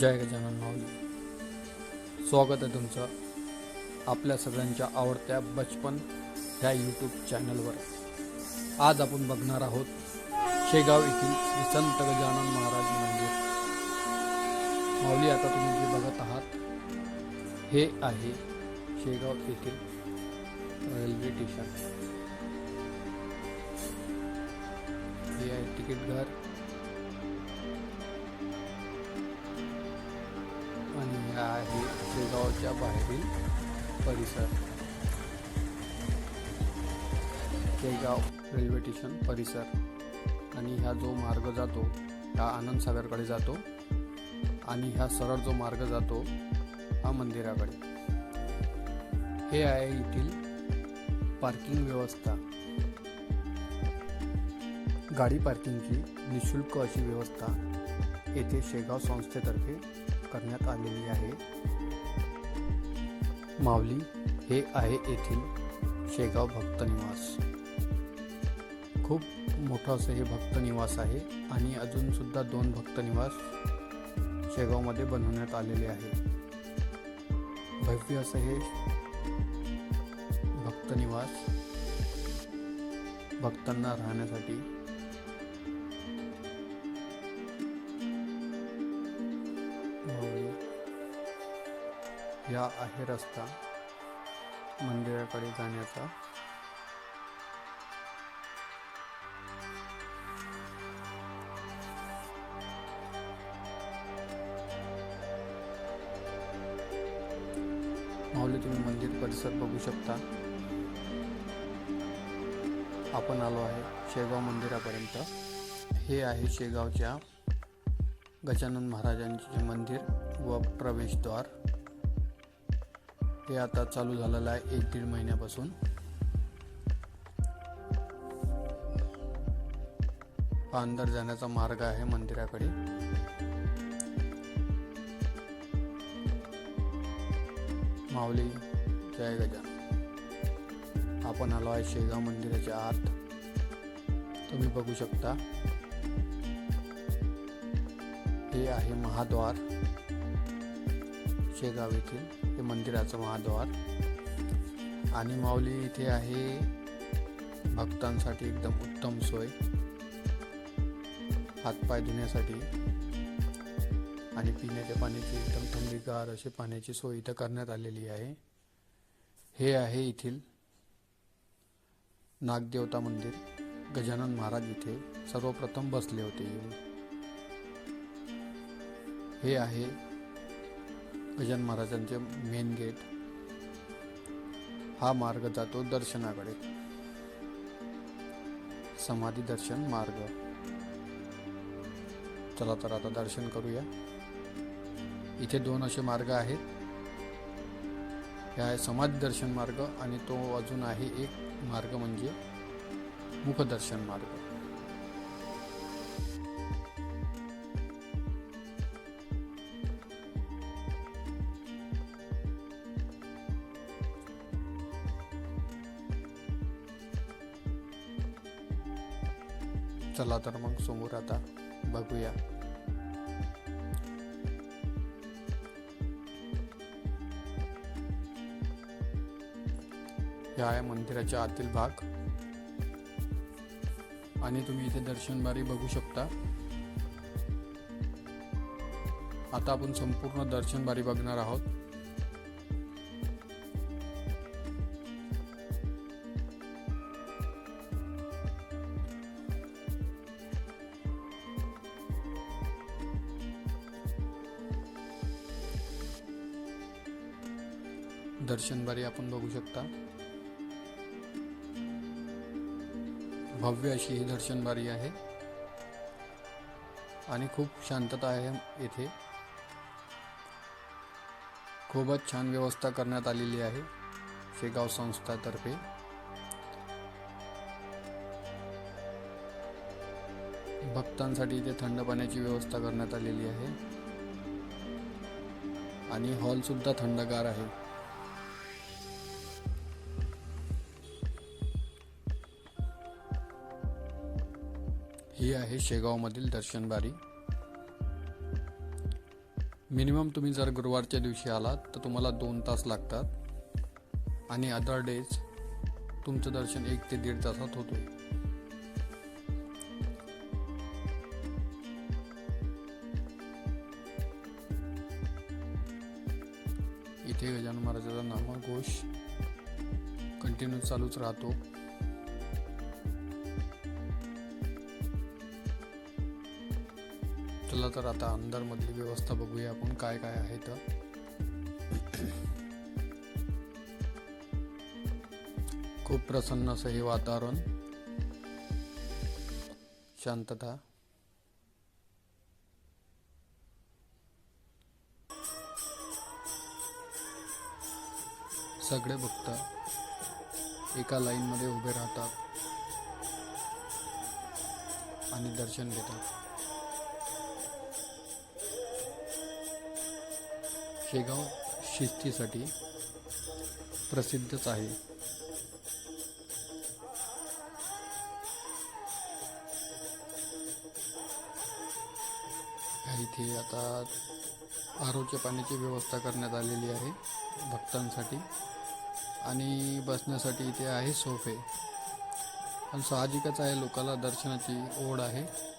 जय गजानन माऊली स्वागत आहे तुमचं आपल्या सगळ्यांच्या आवडत्या बचपन ह्या यूट्यूब चॅनलवर आज आपण बघणार आहोत शेगाव येथील श्री संत गजानन महाराज मंदिर. माऊली आता तुम्ही जे बघत आहात हे आहे शेगाव येथील रेल्वे स्टेशन हे आहे तिकीट घर. हा आहे शेगावच्या बाहेरील परिसर. शेगाव रेल्वे स्टेशन परिसर. आणि ह्या जो मार्ग जातो हा आनंद सागरकडे जातो. आणि ह्या सरळ जो मार्ग जातो हा मंदिराकडे. हे आहे येथील पार्किंग व्यवस्था. गाडी पार्किंगची निशुल्क अशी व्यवस्था येथे शेगाव संस्थेतर्फे करण्यात आलेली आहे. माऊली हे आहे येथील शेगाव भक्तनिवास खूप मोठं असं हे भक्तनिवास आहे आणि अजूनसुद्धा दोन भक्तनिवास शेगावमध्ये बनवण्यात आलेले आहे भव्य असं हे भक्तनिवास भक्तांना राहण्यासाठी या आहे रस्ता मंदिराकडे जाण्याचा. माऊली तुम्ही मंदिर परिसर बघू शकता. आपण आलो आहे शेगाव मंदिरापर्यंत. हे आहे शेगावच्या गजानन महाराजांचे मंदिर व प्रवेशद्वार. हे आता चालू झालेलं आहे एक दीड महिन्यापासून. अंदर जाण्याचा मार्ग आहे मंदिराकडे. माऊली जय गजान आपण आलो आहे शेगाव मंदिराच्या आत. तुम्ही बघू शकता. हे आहे महाद्वार. शेगाव येथील हे मंदिराचं महाद्वार. आणि माऊली इथे आहे. भक्तांसाठी एकदम उत्तम सोय. हातपाय धुण्यासाठी. आणि पिण्याच्या पाण्याची एकदम थंडीगार अशी पाण्याची सोय इथं करण्यात आलेली आहे. हे आहे येथील नागदेवता मंदिर. गजानन महाराज इथे सर्वप्रथम बसले होते. हे आहे गजान महाराजांचे मेन गेट हा मार्ग जातो दर्शनाकडे. समाधी दर्शन मार्ग. चला तर आता दर्शन करूया. इथे दोन असे मार्ग आहेत. हे आहे समाधी दर्शन मार्ग आणि तो अजून आहे एक मार्ग म्हणजे मुखदर्शन मार्ग. चला तर मग समोर आता बघूया. हे आहे मंदिराच्या आतील भाग. आणि तुम्ही इथे दर्शनबारी बघू शकता. आता आपण संपूर्ण दर्शनबारी बघणार आहोत. दर्शनबारी आपण बघू शकता. भव्य अशी ही दर्शनबारी आहे. आणि खूप शांतता आहे येथे. खूपच छान व्यवस्था करण्यात आलेली आहे शेगाव संस्थातर्फे. भक्तांसाठी इथे थंड पाण्याची व्यवस्था करण्यात आलेली आहे. आणि हॉलसुद्धा थंडगार आहे. ही आहे शेगावमधील दर्शनबारी मिनिमम तुम्ही जर गुरुवारच्या दिवशी आलात तर तुम्हाला दोन तास लागतात. आणि अदर डेज तुमचं दर्शन एक ते दीड तासात होतो इथे गजानन महाराजाचा नामघोष. कंटिन्यू चालूच राहतो. चला तर आता अंदरमधली व्यवस्था बघूया आपण काय काय आहे तर. खूप प्रसन्न असं हे वातावरण. शांतता. सगळे भक्त एका लाईनमध्ये उभे राहतात आणि दर्शन घेतात. शेगाव शिस्तीसाठी प्रसिद्धच आहे. इथे आता आरोग्य पाण्याची व्यवस्था करण्यात आलेली आहे भक्तांसाठी. आणि बसण्यासाठी इथे आहे सोफे. पण साहजिकच आहे लोकाला दर्शनाची ओढ आहे.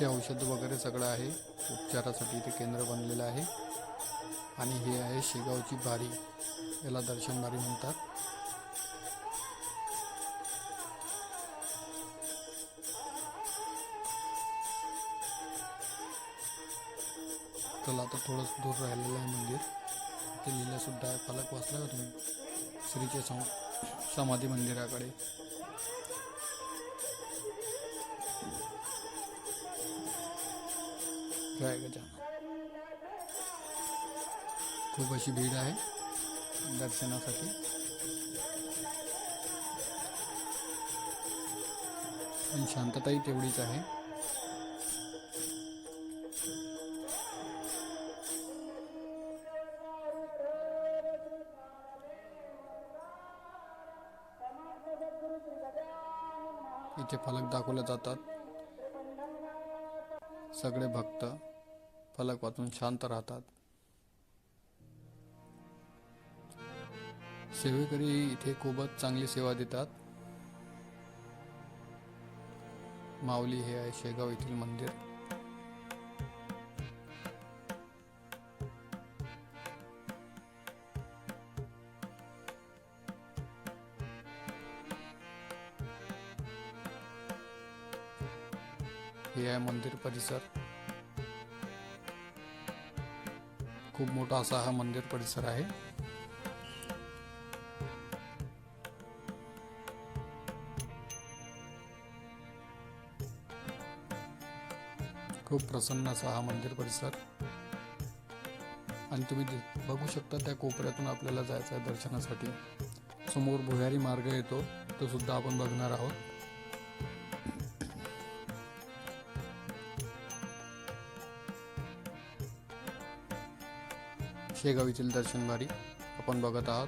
इथे औषध वगैरे सगळं आहे. उपचारासाठी इथे केंद्र बनलेलं आहे. आणि हे आहे शेगावची बारी. याला दर्शन बारी म्हणतात. चला आता थोडंसं दूर राहिलेलं आहे मंदिर. इथे लिहिलं सुद्धा आहे फलक वाचला का तुम्ही? श्रीचे सम समाधी मंदिराकडे. जय गजानन खूप अशी भीड आहे दर्शनासाठी. आणि शांतताही तेवढीच आहे. इथे फलक दाखवले जातात. सगळे भक्त. फलक वाचून शांत राहतात. सेवेकरी इथे खूपच चांगली सेवा देतात. माऊली हे आहे शेगाव येथील मंदिर. हे आहे मंदिर परिसर. खूप मोठा असा हा मंदिर परिसर आहे. खूप प्रसन्न असा हा मंदिर परिसर. आणि तुम्ही बघू शकता त्या कोपऱ्यातून आपल्याला जायचं आहे दर्शनासाठी. समोर भुयारी मार्ग येतो तो सुद्धा आपण बघणार आहोत. शेगाव दर्शनबारी आपण बघत आहात.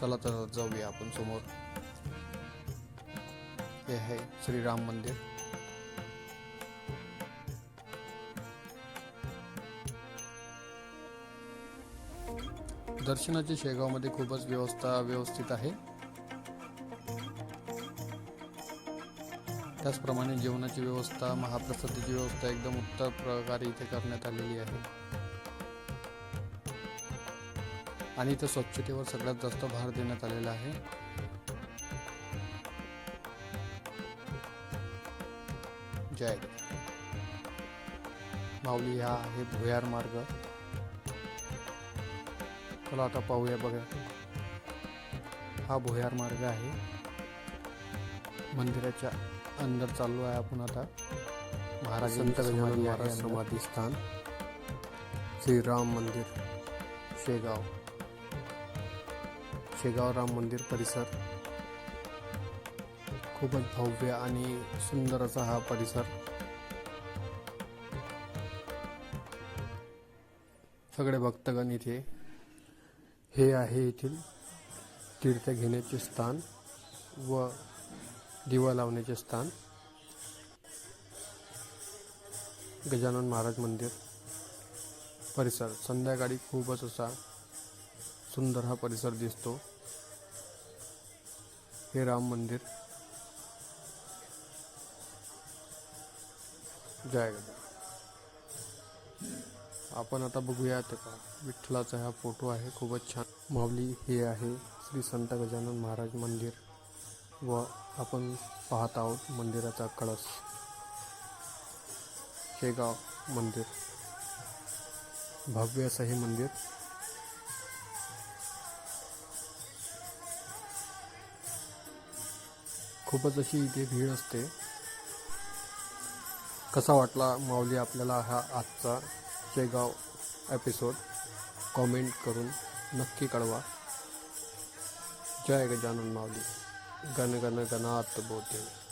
चला तर जाऊया आपण समोर. हे आहे श्रीराम मंदिर. दर्शनाची शेगावमध्ये खूपच व्यवस्था व्यवस्थित आहे. त्याचप्रमाणे जेवणाची व्यवस्था महाप्रसादाची व्यवस्था एकदम उत्तम प्रकारे इथे करण्यात आलेली आहे. आणि इथे स्वच्छतेवर सगळ्यात जास्त भार देण्यात आलेला आहे. जय. माऊली हा आहे भुयार मार्ग. चला आता पाहूया बघा. हा भुयार मार्ग आहे. मंदिराच्या अंदर चाललो आहे आपण आता. महाराज संत गजानन महाराज समाधी स्थान. श्रीराम मंदिर शेगाव. शेगाव राम मंदिर परिसर. खूपच भव्य आणि सुंदर असा हा परिसर. सगळे भक्तगण इथे. हे आहे येथील तीर्थ घेण्याचे स्थान व दिवा लावण्याचे स्थान. गजानन महाराज मंदिर परिसर. संध्याकाळी खूपच असा सुंदर हा परिसर दिसतो. हे राम मंदिर. जय आपण आता बघूया ते का विठ्ठलाचा हा फोटो आहे. खूपच छान. माऊली हे आहे श्री संत गजानन महाराज मंदिर व आपण पाहत आहोत मंदिराचा कळस शेगाव मंदिर. भव्य असं हे मंदिर. खूपच अशी इथे भीड असते. कसा वाटला माऊली आपल्याला हा आजचा शेगाव एपिसोड कॉमेंट करून नक्की कळवा. जय गजानन माऊली. गण गण गणात बोलते